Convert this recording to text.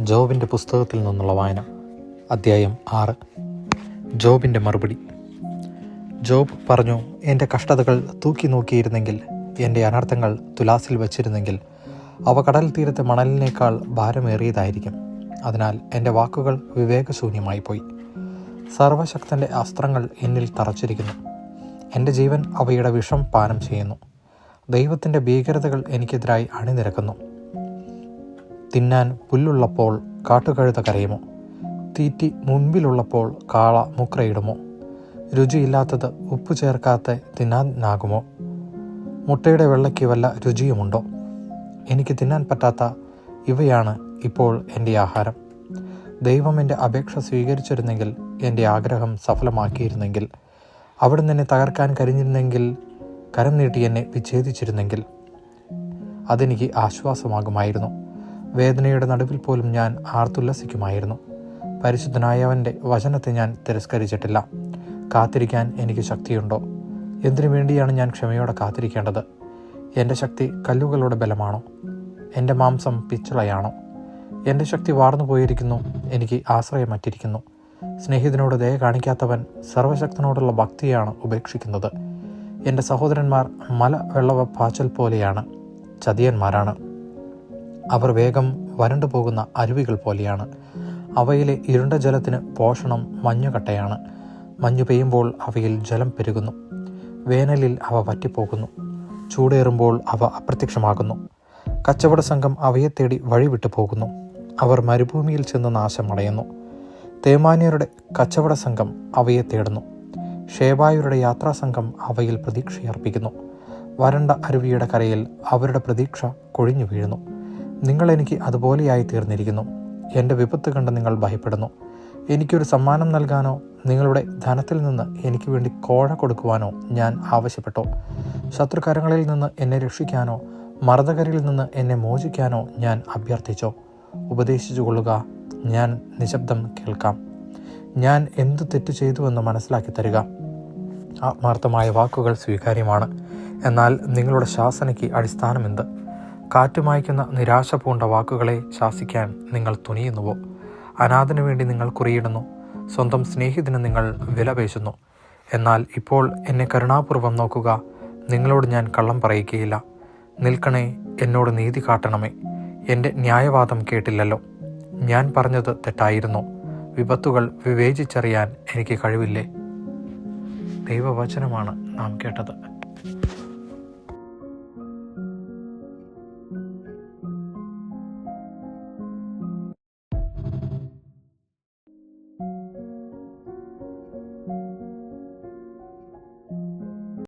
ജോബിന്റെ പുസ്തകത്തിൽ നിന്നുള്ള വായന. അദ്ധ്യായം ആറ്. ജോബിന്റെ മറുപടി. ജോബ് പറഞ്ഞു എന്റെ കഷ്ടതകൾ തൂക്കി നോക്കിയിരുന്നെങ്കിൽ എന്റെ അനർത്ഥങ്ങൾ തുലാസിൽ വച്ചിരുന്നെങ്കിൽ അവ കടൽ തീരത്തെ മണലിനേക്കാൾ ഭാരമേറിയതായിരിക്കും. അതിനാൽ എന്റെ വാക്കുകൾ വിവേകശൂന്യമായി പോയി. സർവശക്തന്റെ അസ്ത്രങ്ങൾ എന്നിൽ തറച്ചിരിക്കുന്നു. എന്റെ ജീവൻ അവയുടെ വിഷം പാനം ചെയ്യുന്നു. ദൈവത്തിന്റെ ഭീകരതകൾ എനിക്കെതിരായി അണിനിരക്കുന്നു. തിന്നാൻ പുല്ലുള്ളപ്പോൾ കാട്ടുകഴുത കരയുമോ? തീറ്റി മുൻപിലുള്ളപ്പോൾ കാള മുക്രയിടുമോ? രുചിയില്ലാത്തത് ഉപ്പ് ചേർക്കാത്ത തിന്നാനാകുമോ മുട്ടയുടെ വെള്ളയ്ക്ക് വല്ല രുചിയുമുണ്ടോ? എനിക്ക് തിന്നാൻ പറ്റാത്ത ഇവയാണ് ഇപ്പോൾ എന്റെ ആഹാരം. ദൈവം എന്റെ അപേക്ഷ സ്വീകരിച്ചിരുന്നെങ്കിൽ എന്റെ ആഗ്രഹം സഫലമാക്കിയിരുന്നെങ്കിൽ അവിടെ നിന്നെ തകർക്കാൻ കരിഞ്ഞിരുന്നെങ്കിൽ കരം നീട്ടി എന്നെ വിച്ഛേദിച്ചിരുന്നെങ്കിൽ അതെനിക്ക് ആശ്വാസമാകുമായിരുന്നു. വേദനയുടെ നടുവിൽ പോലും ഞാൻ ആർത്തുല്ലസിക്കുമായിരുന്നു. പരിശുദ്ധനായവന്റെ വചനത്തെ ഞാൻ തിരസ്കരിച്ചിട്ടില്ല. കാത്തിരിക്കാൻ എനിക്ക് ശക്തിയുണ്ടോ? എന്തിനു വേണ്ടിയാണ് ഞാൻ ക്ഷമയോടെ കാത്തിരിക്കേണ്ടത്? എന്റെ ശക്തി കല്ലുകളുടെ ബലമാണോ? എന്റെ മാംസം പിച്ചളയാണോ? എന്റെ ശക്തി വാർന്നു പോയിരിക്കുന്നു എനിക്ക് ആശ്രയമറ്റിരിക്കുന്നു. സ്നേഹിതനോട് ദയ കാണിക്കാത്തവൻ സർവശക്തനോടുള്ള ഭക്തിയാണ് ഉപേക്ഷിക്കുന്നത്. എന്റെ സഹോദരന്മാർ മല വെള്ളവ പാച്ചൽ പോലെയാണ് ചതിയന്മാരാണ്. അവർ വേഗം വരണ്ടു പോകുന്ന അരുവികൾ പോലെയാണ്. അവയിലെ ഇരുണ്ട ജലത്തിന് പോഷണം മഞ്ഞുകട്ടയാണ്. മഞ്ഞു പെയ്യുമ്പോൾ അവയിൽ ജലം പെരുകുന്നു. വേനലിൽ അവ വറ്റിപ്പോകുന്നു. ചൂടേറുമ്പോൾ അവ അപ്രത്യക്ഷമാകുന്നു. കച്ചവട സംഘം അവയെ തേടി വഴിവിട്ടു പോകുന്നു. അവർ മരുഭൂമിയിൽ ചെന്ന് നാശമടയുന്നു. തേമാന്യരുടെ കച്ചവട സംഘം അവയെ തേടുന്നു. ഷേബായുടെ യാത്രാ സംഘം അവയിൽ പ്രതീക്ഷയർപ്പിക്കുന്നു. വരണ്ട അരുവിയുടെ കരയിൽ അവരുടെ പ്രതീക്ഷ കൊഴിഞ്ഞു വീഴുന്നു. നിങ്ങൾ എനിക്ക് അതുപോലെയായി തീർന്നിരിക്കുന്നു. എന്റെ വിപത്ത് കണ്ട് നിങ്ങൾ ഭയപ്പെടുന്നു. എനിക്കൊരു സമ്മാനം നൽകാനോ നിങ്ങളുടെ ധനത്തിൽ നിന്ന് എനിക്ക് വേണ്ടി കോഴ കൊടുക്കുവാനോ ഞാൻ ആവശ്യപ്പെട്ടോ? ശത്രുകരങ്ങളിൽ നിന്ന് എന്നെ രക്ഷിക്കാനോ മർദ്ദകരിൽ നിന്ന് എന്നെ മോചിക്കാനോ ഞാൻ അഭ്യർത്ഥിച്ചോ? ഉപദേശിച്ചു കൊള്ളുക ഞാൻ നിശബ്ദം കേൾക്കാം. ഞാൻ എന്ത് തെറ്റ് ചെയ്തുവെന്ന് മനസ്സിലാക്കി തരിക. ആത്മാർത്ഥമായ വാക്കുകൾ സ്വീകാര്യമാണ്. എന്നാൽ നിങ്ങളുടെ ശാസനയ്ക്ക് അടിസ്ഥാനമെന്ത്? കാറ്റുമായ്ക്കുന്ന നിരാശ പൂണ്ട വാക്കുകളെ ശാസിക്കാൻ നിങ്ങൾ തുനിയുന്നുവോ? അനാഥനു വേണ്ടി നിങ്ങൾ കുറിയിടുന്നു. സ്വന്തം സ്നേഹിതന് നിങ്ങൾ വിലപേശുന്നു എന്നാൽ ഇപ്പോൾ എന്നെ കരുണാപൂർവം നോക്കുക. നിങ്ങളോട് ഞാൻ കള്ളം പറയിക്കുകയില്ല നിൽക്കണേ എന്നോട് നീതി കാട്ടണമേ. എന്റെ ന്യായവാദം കേട്ടില്ലല്ലോ. ഞാൻ പറഞ്ഞത് തെറ്റായിരുന്നു. വിപത്തുകൾ വിവേചിച്ചറിയാൻ എനിക്ക് കഴിവില്ലേ? ദൈവവചനമാണ് നാം കേട്ടത്.